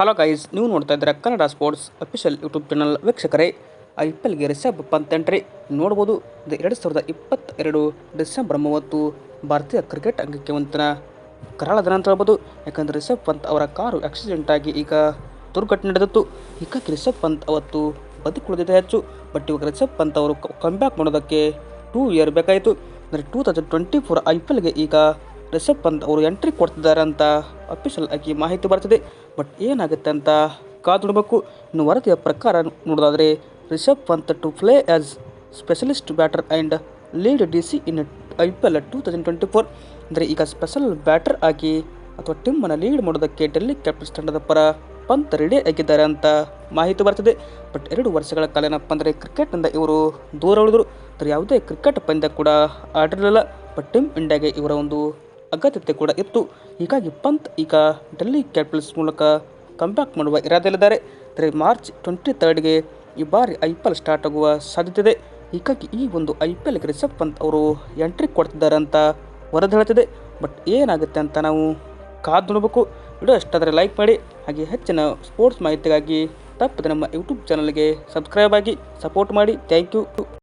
Hello guys ನೀವು ನೋಡ್ತಾ ಇದ್ದೀರಾ Kannada sports official YouTube channel ವೀಕ್ಷಕರೇ, ಐ ಪಿ ಎಲ್ಗೆ ರಿಷಬ್ ಪಂತ್ ಎಂಟ್ರಿ ನೋಡ್ಬೋದು, ಇದು ಎರಡು ಸಾವಿರದ ಇಪ್ಪತ್ತೆರಡು ಡಿಸೆಂಬರ್ ಮೂವತ್ತು ಭಾರತೀಯ ಕ್ರಿಕೆಟ್ ಅಂಗಕ್ಕೆ ಒಂಥರ ಕರಾಳ ದಿನ ಅಂತ ಹೇಳ್ಬೋದು. ಯಾಕಂದರೆ ರಿಷಬ್ ಪಂತ್ ಅವರ ಕಾರು ಆಕ್ಸಿಡೆಂಟ್ ಆಗಿ ಈಗ ದುರ್ಘಟನೆ ನಡೆದಿತ್ತು. ಹೀಗಾಗಿ ರಿಷಬ್ ಪಂತ್ ಅವತ್ತು ಬದುಕುಳಿದಿದೆ ಹೆಚ್ಚು. ಬಟ್ ಇವಾಗ ರಿಷಬ್ ಪಂತ್ ಅವರು ಕಂಬ್ಯಾಕ್ ಮಾಡೋದಕ್ಕೆ ಟೂ ಇಯರ್ ಬೇಕಾಯಿತು. ಅಂದರೆ two thousand twenty four I P ಎಲ್ಗೆ ಈಗ ರಿಷಬ್ ಪಂತ್ ಅವರು ಎಂಟ್ರಿ ಕೊಡ್ತಿದ್ದಾರೆ ಅಂತ ಅಫಿಷಿಯಲ್ ಆಗಿ ಮಾಹಿತಿ ಬರ್ತದೆ. ಬಟ್ ಏನಾಗುತ್ತೆ ಅಂತ ಕಾದು ನೋಡಬೇಕು. ಇನ್ನು ವರದಿಯ ಪ್ರಕಾರ ನೋಡೋದಾದರೆ Rishabh Pant to play as specialist batter and lead D C in I P L two thousand twenty four ಅಂದರೆ ಈಗ ಸ್ಪೆಷಲ್ ಬ್ಯಾಟರ್ ಆಗಿ ಅಥವಾ ಟಿಮ್ಮನ್ನು ಲೀಡ್ ಮಾಡೋದಕ್ಕೆ ಡೆಲ್ಲಿ ಕ್ಯಾಪಿಟಲ್ಸ್ ತಂಡದ ಪರ ಪಂತ್ ರೆಡಿ ಆಗಿದ್ದಾರೆ ಅಂತ ಮಾಹಿತಿ ಬರ್ತದೆ. ಬಟ್ ಎರಡು ವರ್ಷಗಳ ಕಾಲ ಏನಪ್ಪ ಅಂದರೆ ಕ್ರಿಕೆಟ್ನಿಂದ ಇವರು ದೂರ ಉಳಿದರು. ಅಂದರೆ ಯಾವುದೇ ಕ್ರಿಕೆಟ್ ಪಂದ್ಯ ಕೂಡ ಆಡಿರಲಿಲ್ಲ. ಬಟ್ ಟೀಮ್ ಇಂಡಿಯಾಗೆ ಇವರ ಒಂದು ಅಗತ್ಯತೆ ಕೂಡ ಇತ್ತು. ಹೀಗಾಗಿ ಪಂತ್ ಈಗ ಡೆಲ್ಲಿ ಕ್ಯಾಪಿಟಲ್ಸ್ ಮೂಲಕ ಕಂಬ್ಯಾಕ್ ಮಾಡುವ ಇರಾದಲ್ಲಿದ್ದಾರೆ ಅಂದರೆ ಮಾರ್ಚ್ ಟ್ವೆಂಟಿ ತರ್ಡ್ಗೆ ಈ ಬಾರಿ ಐ ಪಿ ಎಲ್ ಸ್ಟಾರ್ಟ್ ಆಗುವ ಸಾಧ್ಯತೆ ಇದೆ. ಹೀಗಾಗಿ ಈ ಒಂದು ಐ ಪಿ ಎಲ್ಗೆ ರಿಷಬ್ ಪಂತ್ ಅವರು ಎಂಟ್ರಿ ಕೊಡ್ತಿದ್ದಾರೆ ಅಂತ ವರದಿ ಹೇಳ್ತಿದೆ ಬಟ್ ಏನಾಗುತ್ತೆ ಅಂತ ನಾವು ಕಾದು ನೋಡಬೇಕು. ವಿಡಿಯೋ ಎಷ್ಟಾದರೆ ಲೈಕ್ ಮಾಡಿ. ಹಾಗೆ ಹೆಚ್ಚಿನ ಸ್ಪೋರ್ಟ್ಸ್ ಮಾಹಿತಿಗಾಗಿ ತಪ್ಪದೆ ನಮ್ಮ ಯೂಟ್ಯೂಬ್ ಚಾನಲ್ಗೆ ಸಬ್ಸ್ಕ್ರೈಬ್ ಆಗಿ ಸಪೋರ್ಟ್ ಮಾಡಿ. Thank you